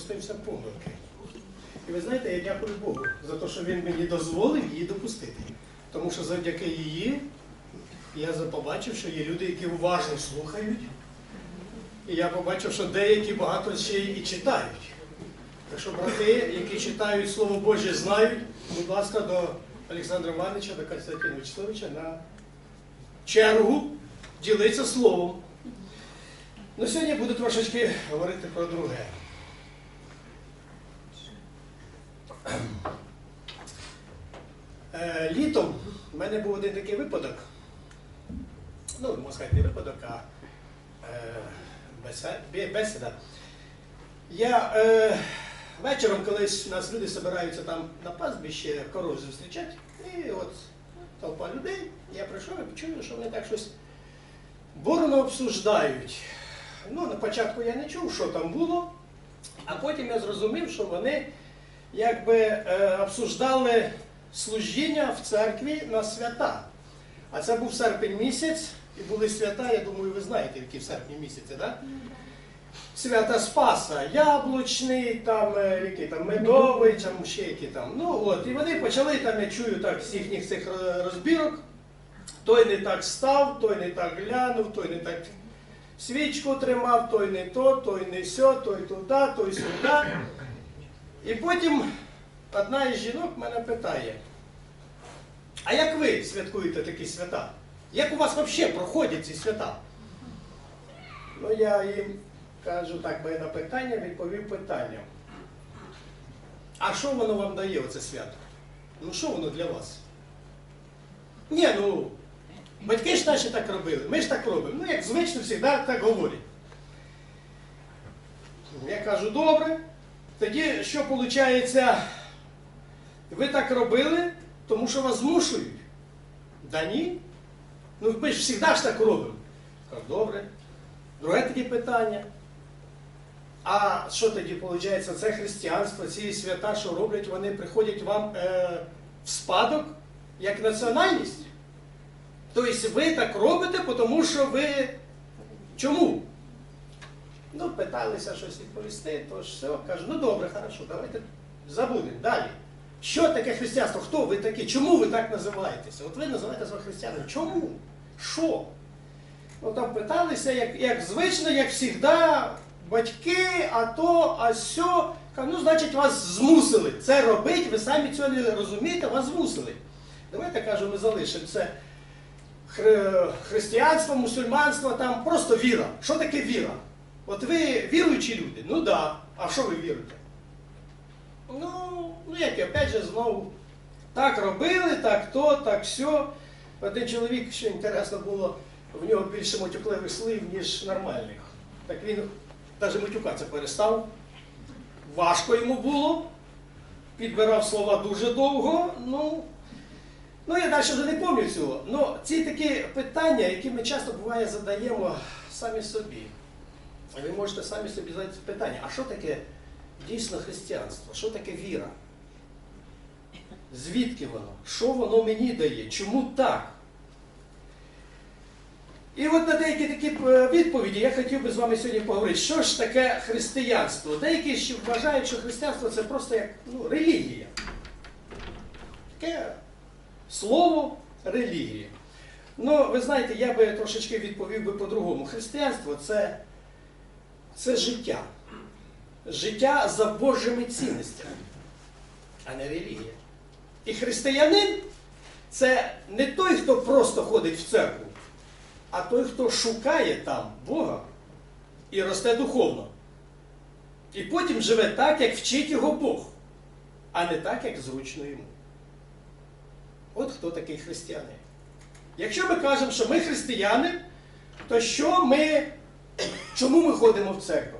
допустився помилки. І ви знаєте, я дякую Богу за те, що він мені дозволив її допустити. Тому що завдяки її я побачив, що є люди, які уважно слухають. І я побачив, що деякі багато ще і читають. Так що брати, які читають Слово Боже, знають, будь ласка, до Олександра Івановича, до Константина Вячеславовича на чергу ділитися словом. Ну, сьогодні буду трошечки говорити про друге. Е, Літом в мене був один такий випадок. Ну, можна сказати, не випадок, а е, бесіда. Я е, вечором колись у нас люди збираються там на пастбище коров зустрічати, і от толпа людей, я прийшов і почую, що вони так щось бурно обсуждають. Ну, на початку я не чув, що там було, а потім я зрозумів, що вони якби е, обсуждали служіння в церкві на свята. А це був серпень місяць, і були свята, я думаю, ви знаєте, які в серпні місяці, так? Свята Спаса, яблучний, там, е, який там медовий, там ще які там. Ну от, і вони почали там, я чую так з їхніх цих розбірок. Той не так став, той не так глянув, той не так свічку тримав, той не то, той не сьо, той туди, той сюди. І потім одна із жінок мене питає, а як ви святкуєте такі свята? Як у вас взагалі проходять ці свята? Ну, я їм кажу так, би на питання відповів питанням. А що воно вам дає, оце свято? Ну що воно для вас? Ні, ну, батьки ж наші так робили, ми ж так робимо. Ну, як звично завжди так говорять. Я кажу, добре. Тоді що виходить, ви так робили, тому що вас змушують? Да ні. Ну ми ж завжди ж так робимо. Кажу, добре. Друге тоді питання. А що тоді виходить? Це християнство, ці свята, що роблять, вони приходять вам е, в спадок як національність? Тобто ви так робите, тому що ви. Чому? Ну, питалися щось відповісти, то ж все, кажу, ну добре, хорошо, давайте забудемо. Далі. Що таке християнство? Хто ви такі? Чому ви так називаєтеся? От ви називаєте себе християнами. Чому? Що? Ну там питалися, як, як звично, як завжди, батьки, а то, а сьо. Ну, значить, вас змусили це робити, ви самі цього не розумієте, вас змусили. Давайте кажу, ми залишимо це хри- християнство, мусульманство, там просто віра. Що таке віра? От ви віруючі люди? Ну так. Да. А що ви віруєте? Ну, ну як і опять же знову так робили, так то, так сьо. Один чоловік, що інтересно було, в нього більше матюкливих слів, ніж нормальних. Так він навіть матюкатися перестав. Важко йому було. Підбирав слова дуже довго. Ну, ну я далі вже не пам'ятаю цього. Ну, ці такі питання, які ми часто буває задаємо самі собі. Ви можете самі собі задати питання, а що таке дійсно християнство? Що таке віра? Звідки воно? Що воно мені дає? Чому так? І от на деякі такі е, відповіді я хотів би з вами сьогодні поговорити, що ж таке християнство. Деякі ще вважають, що християнство це просто як ну, релігія. Таке слово релігія. Ну, ви знаєте, я би трошечки відповів би по-другому. Християнство це, це життя. Життя за Божими цінностями, а не релігія. І християнин це не той, хто просто ходить в церкву, а той, хто шукає там Бога і росте духовно. І потім живе так, як вчить його Бог, а не так, як зручно йому. От хто такий християнин. Якщо ми кажемо, що ми християни, то що ми, чому ми ходимо в церкву?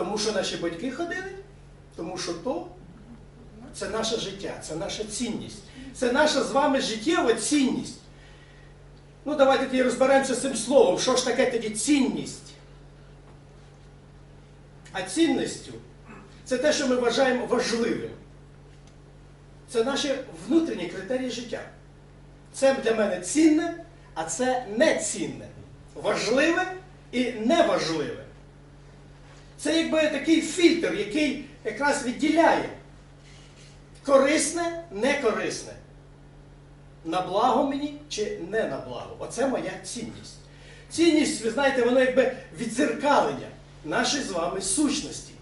Тому що наші батьки ходили, тому що то це наше життя, це наша цінність. Це наша з вами життєва цінність. Ну, давайте тоді розберемося з цим словом. Що ж таке тоді цінність? А цінністю це те, що ми вважаємо важливим. Це наші внутрішні критерії життя. Це для мене цінне, а це не цінне. Важливе і неважливе. Це якби такий фільтр, який якраз відділяє корисне, некорисне. На благо мені чи не на благо. Оце моя цінність. Цінність, ви знаєте, воно якби відзеркалення нашої з вами сущності.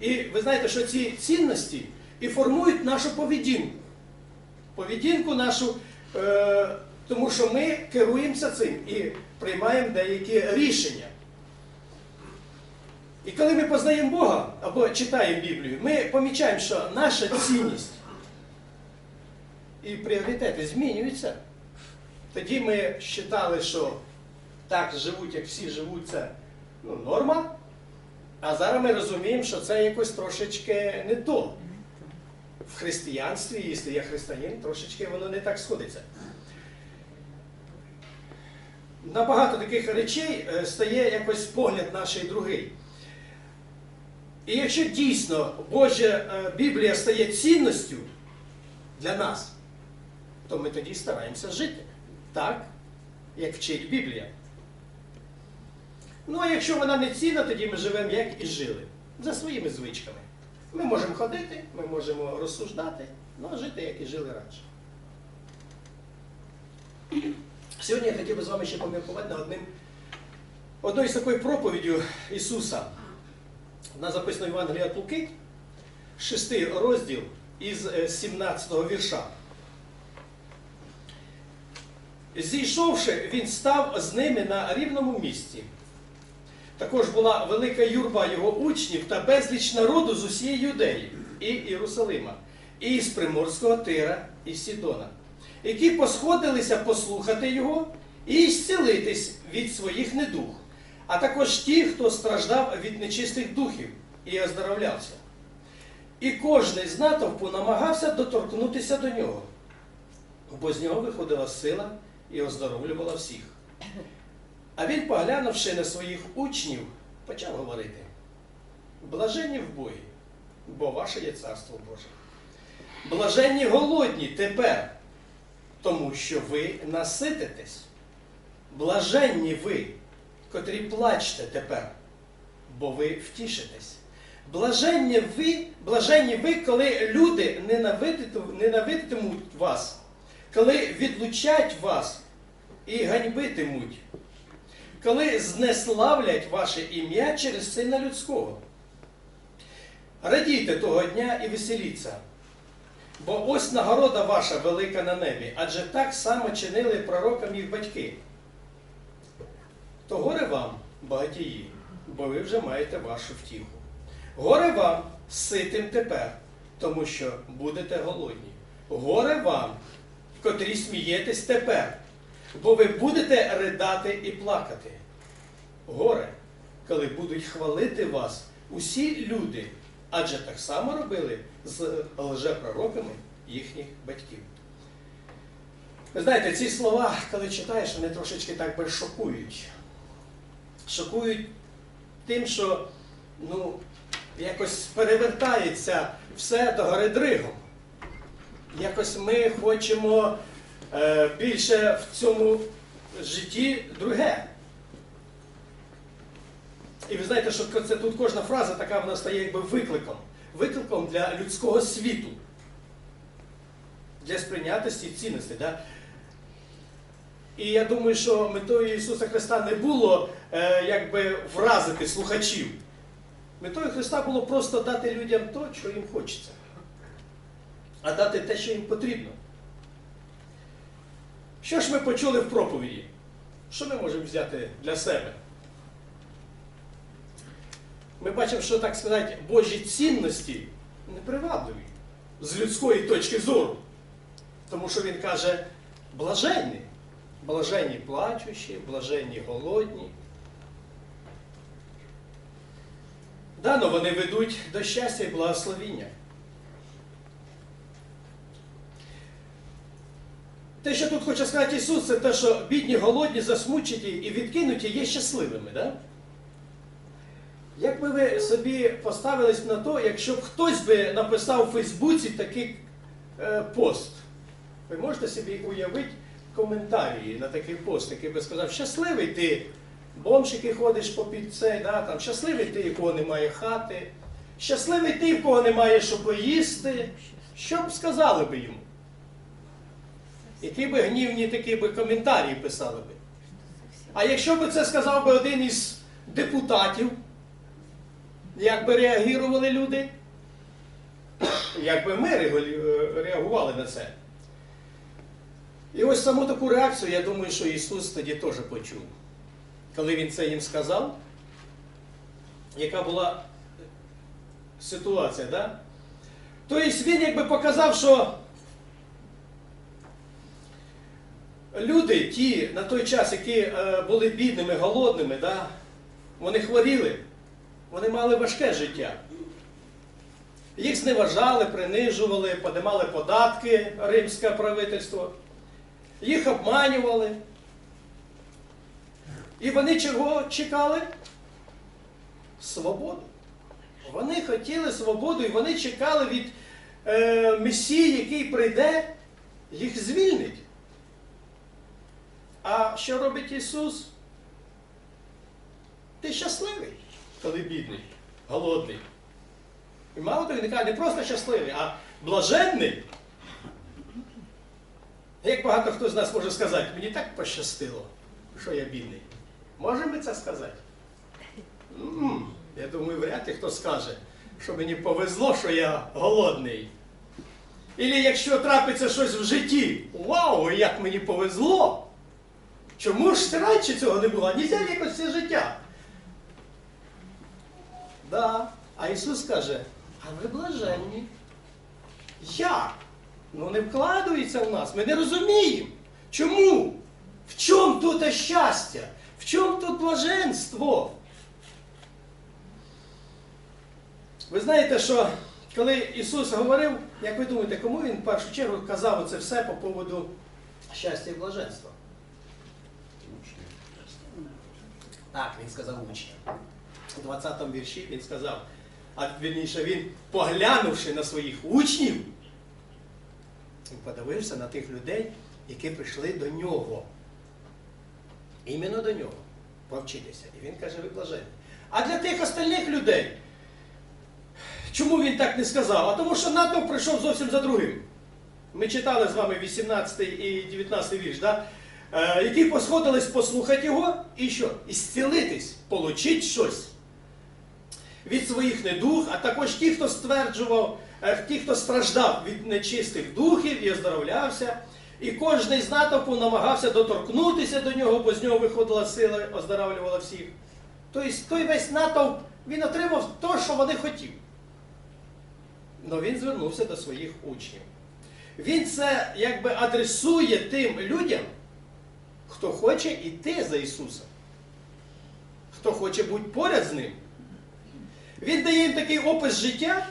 І ви знаєте, що ці цінності і формують нашу поведінку. Поведінку нашу, е, тому що ми керуємося цим і приймаємо деякі рішення. І коли ми познаємо Бога або читаємо Біблію, ми помічаємо, що наша цінність і пріоритети змінюються. Тоді ми вважали, що так живуть, як всі живуть, це ну, норма. А зараз ми розуміємо, що це якось трошечки не то. В християнстві, якщо я християнин, трошечки воно не так сходиться. На багато таких речей е, стає якось погляд наш другий. І якщо дійсно Божа е, Біблія стає цінністю для нас, то ми тоді стараємося жити так, як вчить Біблія. Ну, а якщо вона не цінна, тоді ми живемо як і жили, за своїми звичками. Ми можемо ходити, ми можемо розсуждати, ну а жити, як і жили раніше. Сьогодні я хотів би з вами ще поміркувати над одним, одною з такою проповіддю Ісуса. Вона записана в Євангелії від Луки, 6 розділ із е, 17 вірша. Зійшовши, він став з ними на рівному місці. Також була велика юрба його учнів та безліч народу з усієї Юдеї і Єрусалима, і з Приморського Тира і Сідона, які посходилися послухати його і зцілитись від своїх недух, а також ті, хто страждав від нечистих духів і оздоровлявся. І кожний з натовпу намагався доторкнутися до нього, бо з нього виходила сила і оздоровлювала всіх. А він, поглянувши на своїх учнів, почав говорити: Блаженні в Богі, бо ваше є царство Боже. Блаженні голодні тепер, тому що ви насититесь. Блаженні ви, котрі плачте тепер, бо ви втішитесь. Блаженні ви, блаженні ви, коли люди ненавидитимуть, вас, коли відлучать вас і ганьбитимуть коли знеславлять ваше ім'я через сина людського. Радійте того дня і веселіться, бо ось нагорода ваша велика на небі, адже так само чинили пророкам їх батьки. То горе вам, багатії, бо ви вже маєте вашу втіху. Горе вам, ситим тепер, тому що будете голодні. Горе вам, котрі смієтесь тепер, бо ви будете ридати і плакати. Горе, коли будуть хвалити вас усі люди, адже так само робили з лжепророками їхніх батьків. Знаєте, ці слова, коли читаєш, вони трошечки так би шокують. Шокують тим, що ну, якось перевертається все до гори дригом. Якось ми хочемо е, більше в цьому житті друге. І ви знаєте, що це тут кожна фраза така вона стає якби викликом. Викликом для людського світу. Для сприйнятості і цінності. Да? І я думаю, що метою Ісуса Христа не було е, якби вразити слухачів. Метою Христа було просто дати людям то, що їм хочеться. А дати те, що їм потрібно. Що ж ми почули в проповіді? Що ми можемо взяти для себе? Ми бачимо, що, так сказати, Божі цінності непривабливі з людської точки зору. Тому що він каже, блаженні. Блаженні плачущі, блаженні голодні. Дано вони ведуть до щастя і благословіння. Те, що тут хоче сказати Ісус, це те, що бідні, голодні, засмучені і відкинуті є щасливими. Да? Як би ви собі поставились на то, якщо б хтось би написав у Фейсбуці такий е, пост? Ви можете собі уявити коментарі на такий пост, який би сказав, щасливий ти бомжики ходиш попід цей, да, там, щасливий ти, у кого немає хати, щасливий ти, в кого немає що поїсти. Що б сказали би йому? Які би гнівні такі би коментарі писали би. А якщо б це сказав би один із депутатів, як би реагували люди? Як би ми реагували на це? І ось саму таку реакцію, я думаю, що Ісус тоді теж почув. Коли Він це їм сказав, яка була ситуація, да? Тобто він якби показав, що люди, ті на той час, які е, були бідними, голодними, да, вони хворіли, вони мали важке життя. Їх зневажали, принижували, подимали податки римське правительство, їх обманювали. І вони чого чекали? Свободу. Вони хотіли свободу і вони чекали від е, Месії, який прийде, їх звільнить. А що робить Ісус? Ти щасливий, коли бідний, голодний. І мало того, він каже, не просто щасливий, а блаженний. Як багато хто з нас може сказати, мені так пощастило, що я бідний. Можемо ми це сказати? М, Я думаю, вряд ли хто скаже, що мені повезло, що я голодний. Ілі якщо трапиться щось в житті, вау, як мені повезло! Чому ж раніше цього не було? Нельзя якось все життя. Да. А Ісус каже, а ви блаженні. Як? Ну не вкладується в нас, ми не розуміємо. Чому? В чому тут щастя? В чому тут блаженство? Ви знаєте, що коли Ісус говорив, як ви думаєте, кому Він в першу чергу казав оце все по поводу щастя і блаженства? Так, він сказав учням. У 20 му вірші він сказав, а вірніше він, поглянувши на своїх учнів, він подивився на тих людей, які прийшли до нього. Іменно до нього повчитися. І він каже, ви блаженні. А для тих остальних людей, чому він так не сказав? А тому що натовп прийшов зовсім за другим. Ми читали з вами 18 і 19 вірш, да? е, які посходились послухати його і що? І зцілитись, получить щось від своїх недуг, а також ті, хто стверджував, е, ті, хто страждав від нечистих духів і оздоровлявся. І кожний з натовпу намагався доторкнутися до нього, бо з нього виходила сила, оздоравлювала всіх. Тобто той весь натовп він отримав те, що вони хотіли. Але він звернувся до своїх учнів. Він це якби адресує тим людям, хто хоче йти за Ісусом, хто хоче бути поряд з ним. Він дає їм такий опис життя,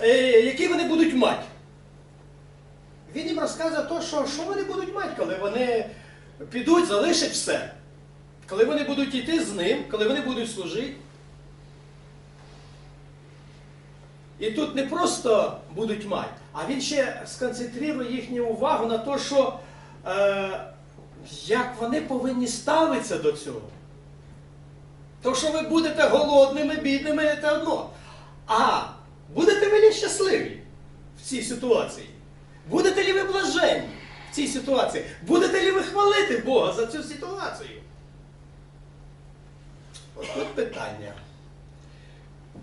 е, який вони будуть мати. Він їм розказує те, що, що вони будуть мати, коли вони підуть, залишать все. Коли вони будуть йти з ним, коли вони будуть служити. І тут не просто будуть мати, а він ще сконцентрує їхню увагу на те, що е, як вони повинні ставитися до цього. То, що ви будете голодними, бідними, це одно. А будете ви ли щасливі в цій ситуації? Будете ли ви блаженні в цій ситуації? Будете ли ви хвалити Бога за цю ситуацію? От тут питання.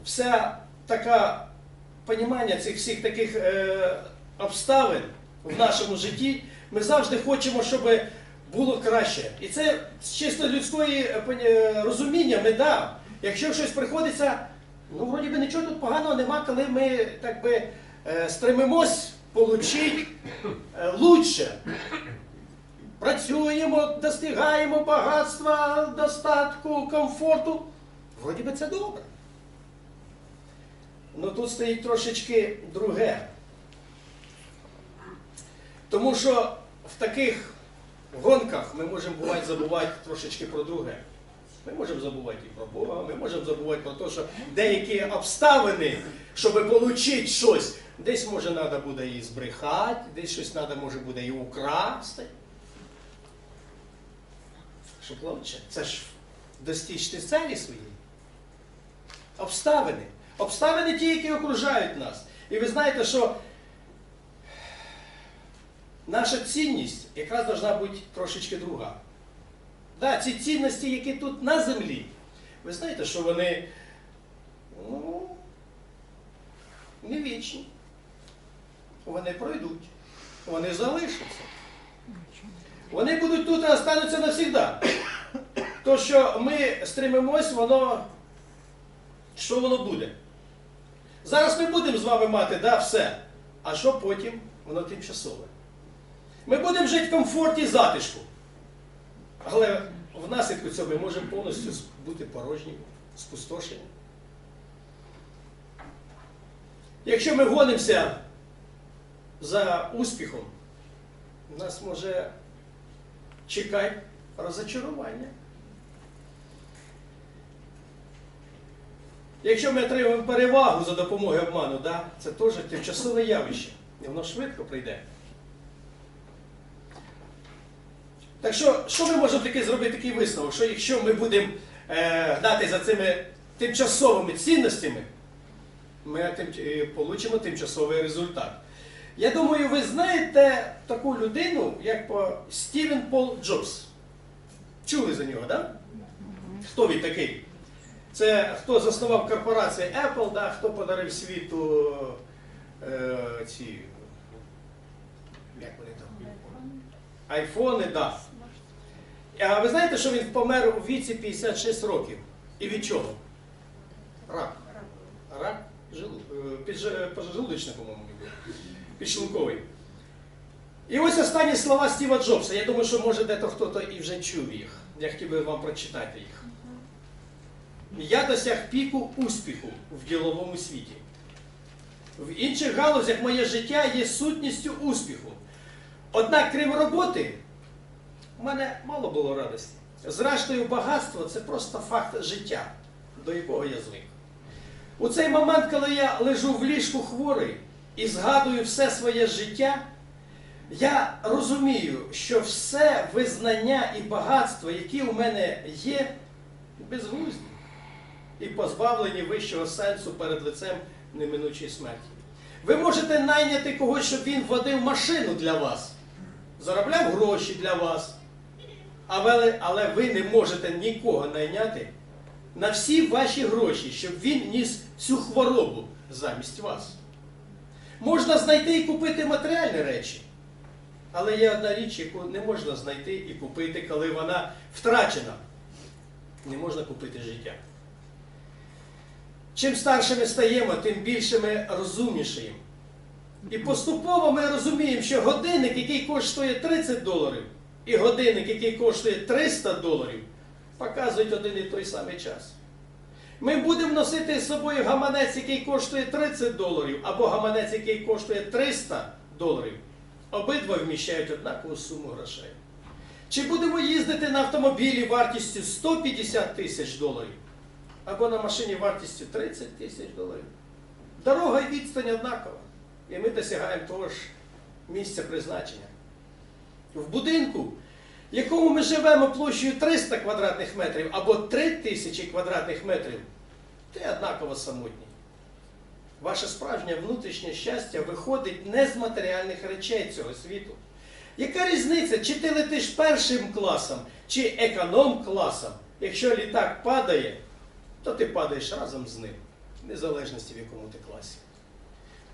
Вся така понімання цих всіх таких е, обставин в нашому житті, ми завжди хочемо, щоб було краще. І це з чисто людської е, е, розуміння ми да. Якщо щось приходиться, ну вроді би нічого тут поганого нема, коли ми так би е, стремимось е, лучше. Працюємо, достигаємо багатства, достатку, комфорту. Вроді би це добре. Ну тут стоїть трошечки друге. Тому що в таких гонках ми можемо буває забувати трошечки про друге. Ми можемо забувати і про Бога, ми можемо забувати про те, що деякі обставини, щоб отримати щось, десь може треба буде і збрехати, десь щось треба може буде і украсти. щоб лучше. Це ж достичити цілі своєї. Обставини. Обставини ті, які окружають нас. І ви знаєте, що наша цінність якраз должна бути трошечки друга. Да, ці цінності, які тут на землі, ви знаєте, що вони ну, не вічні. Вони пройдуть, вони залишаться. Вони будуть тут і остануться навсігда. То, що ми стримимось, воно. Що воно буде? Зараз ми будемо з вами мати, да, все. А що потім? Воно тимчасове. Ми будемо жити в комфорті і затишку. Але внаслідку цього ми можемо повністю бути порожніми, спустошені. Якщо ми гонимося за успіхом, нас може чекати розочарування. Якщо ми отримуємо перевагу за допомогою обману, да, це теж тимчасове явище. І воно швидко прийде. Так що, що ми можемо таки зробити такий висновок? Що якщо ми будемо е, гнати за цими тимчасовими цінностями, ми тим, е, получимо тимчасовий результат. Я думаю, ви знаєте таку людину, як по Стівен Пол Джобс. Чули за нього, так? Да? Хто він такий? Це хто заснував корпорацію Apple, да? хто подарив світу е, ці. Як вони там? Айфони, так. Да. А ви знаєте, що він помер у віці 56 років? І від чого? Рак. Рак желу- е, поджелудочний, по-моєму. Підшлунковий. І ось останні слова Стіва Джобса. Я думаю, що може дето хто-то і вже чув їх. Я хотів би вам прочитати їх. Я досяг піку успіху в діловому світі. В інших галузях моє життя є сутністю успіху. Однак, крім роботи, в мене мало було радості. Зрештою, багатство це просто факт життя, до якого я звик. У цей момент, коли я лежу в ліжку хворий і згадую все своє життя, я розумію, що все визнання і багатство, які у мене є, безглузді і позбавлені вищого сенсу перед лицем неминучої смерті. Ви можете найняти когось, щоб він водив машину для вас, заробляв гроші для вас, але, але ви не можете нікого найняти на всі ваші гроші, щоб він ніс всю хворобу замість вас. Можна знайти і купити матеріальні речі. Але є одна річ, яку не можна знайти і купити, коли вона втрачена. Не можна купити життя. Чим старше ми стаємо, тим більше ми розумнішаємо. І поступово ми розуміємо, що годинник, який коштує 30 доларів, і годинник, який коштує 300 доларів, показують один і той самий час. Ми будемо носити з собою гаманець, який коштує 30 доларів, або гаманець, який коштує 300 доларів. Обидва вміщають однакову суму грошей. Чи будемо їздити на автомобілі вартістю 150 тисяч доларів, або на машині вартістю 30 тисяч доларів? Дорога і відстань однакова. І ми досягаємо того ж місця призначення. В будинку, в якому ми живемо площею 300 квадратних метрів або 3000 квадратних метрів, ти однаково самотній. Ваше справжнє внутрішнє щастя виходить не з матеріальних речей цього світу. Яка різниця, чи ти летиш першим класом, чи економ-класом? Якщо літак падає, то ти падаєш разом з ним, в незалежності в якому ти класі.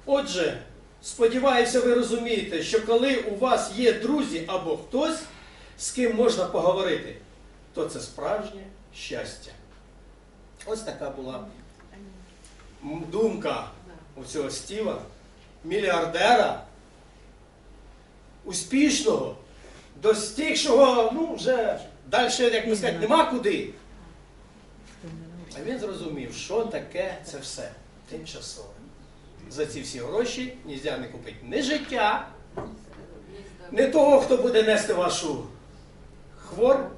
Отже, сподіваюся, ви розумієте, що коли у вас є друзі або хтось, з ким можна поговорити, то це справжнє щастя. Ось така була думка у цього Стіва, мільярдера, успішного, достигшого, ну, вже далі, як ми сказати, нема куди. А він зрозумів, що таке це все тимчасове. За ці всі гроші нельзя не купити не життя, не того, хто буде нести вашу хворобу.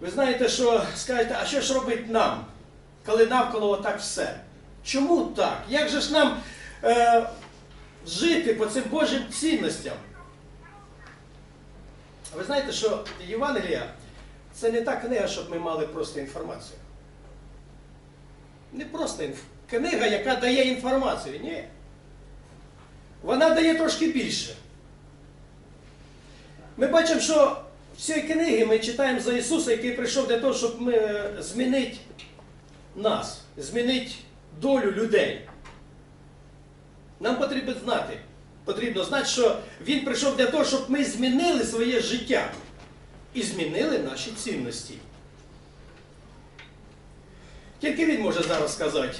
Ви знаєте, що скажете, а що ж робить нам, коли навколо отак все? Чому так? Як же ж нам е, жити по цим Божим цінностям? Ви знаєте, що Євангелія це не та книга, щоб ми мали просто інформацію. Не просто інф... книга, яка дає інформацію. Ні. Вона дає трошки більше. Ми бачимо, що в цій книгі ми читаємо за Ісуса, який прийшов для того, щоб ми е, змінити нас, змінити долю людей. Нам потрібно знати, потрібно знати, що Він прийшов для того, щоб ми змінили своє життя і змінили наші цінності. Тільки він може зараз сказати,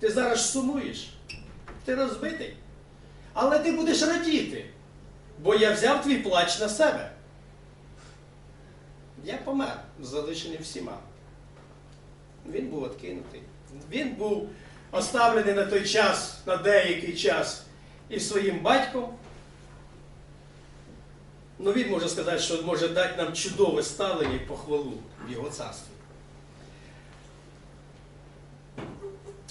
ти зараз сумуєш, ти розбитий, але ти будеш радіти, бо я взяв твій плач на себе. Я помер, залишений всіма. Він був откинутий. Він був оставлений на той час, на деякий час, і своїм батьком. Ну він може сказати, що може дати нам чудове ставлення і похвалу в його царстві.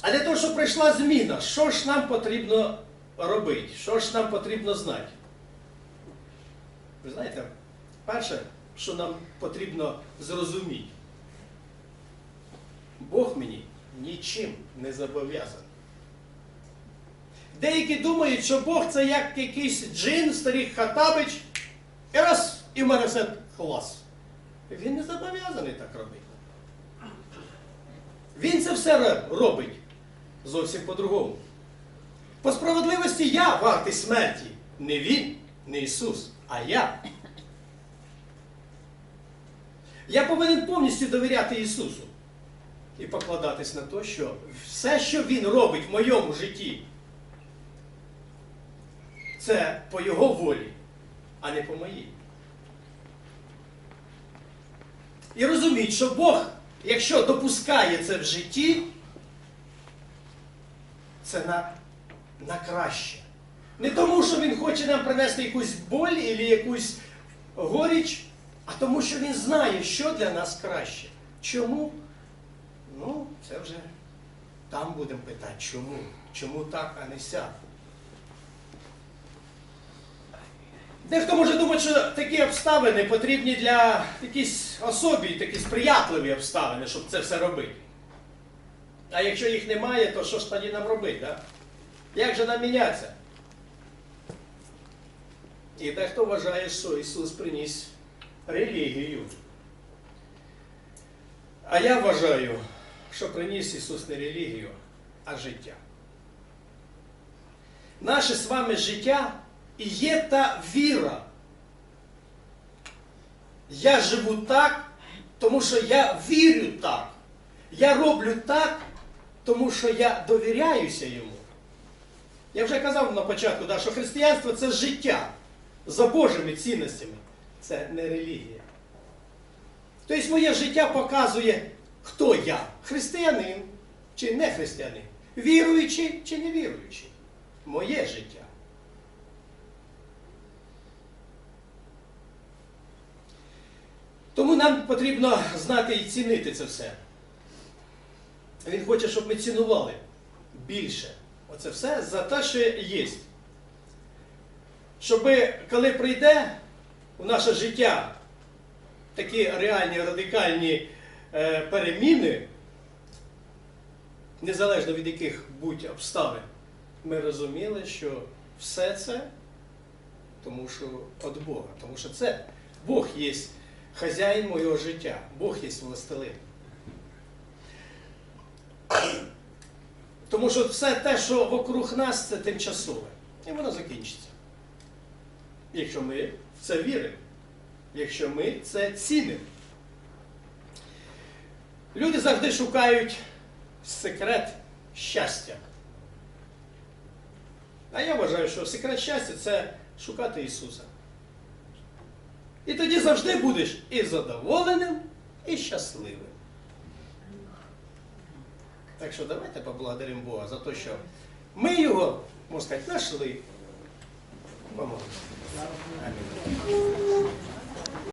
А для того, щоб прийшла зміна, що ж нам потрібно робити? Що ж нам потрібно знати? Ви знаєте, перше, що нам потрібно зрозуміти, Бог мені нічим не зобов'язаний. Деякі думають, що Бог це як якийсь джин, старий хатабич, і раз, і в мене все клас. Він не зобов'язаний так робити. Він це все робить зовсім по-другому. По справедливості я вартий смерті. Не він, не Ісус, а я. Я повинен повністю довіряти Ісусу і покладатись на те, що все, що Він робить в моєму житті, це по Його волі, а не по моїй. І розуміть, що Бог, якщо допускає це в житті, це на, на краще. Не тому, що Він хоче нам принести якусь боль або якусь горіч, а тому, що Він знає, що для нас краще. Чому? Ну, це вже там будемо питати, чому? Чому так, а не сяк? Дехто може думати, що такі обставини потрібні для якісь особі, такі сприятливі обставини, щоб це все робити. А якщо їх немає, то що ж тоді нам робити? Да? Як же нам мінятися? І дехто вважає, що Ісус приніс релігію. А я вважаю, що приніс Ісус не релігію, а життя. Наше з вами життя і є та віра. Я живу так, тому що я вірю так. Я роблю так, тому що я довіряюся йому. Я вже казав на початку, да, що християнство це життя за Божими цінностями. Це не релігія. Тобто моє життя показує, хто я християнин чи не християнин, віруючий чи не віруючий. Моє життя. Тому нам потрібно знати і цінити це все. Він хоче, щоб ми цінували більше. Оце все за те, що є. Щоб коли прийде у наше життя такі реальні радикальні е, переміни, незалежно від яких будь обставин, ми розуміли, що все це тому що від Бога. Тому що це Бог є хазяїн моєго життя, Бог є властелин. Тому що все те, що вокруг нас, це тимчасове. І воно закінчиться. Якщо ми в це віримо, якщо ми це цінимо. Люди завжди шукають секрет щастя. А я вважаю, що секрет щастя це шукати Ісуса. І тоді завжди будеш і задоволеним, і щасливим. Так що давайте поблагодаримо Бога за те, що ми його, можна сказати, знайшли. Помогли. Амінь.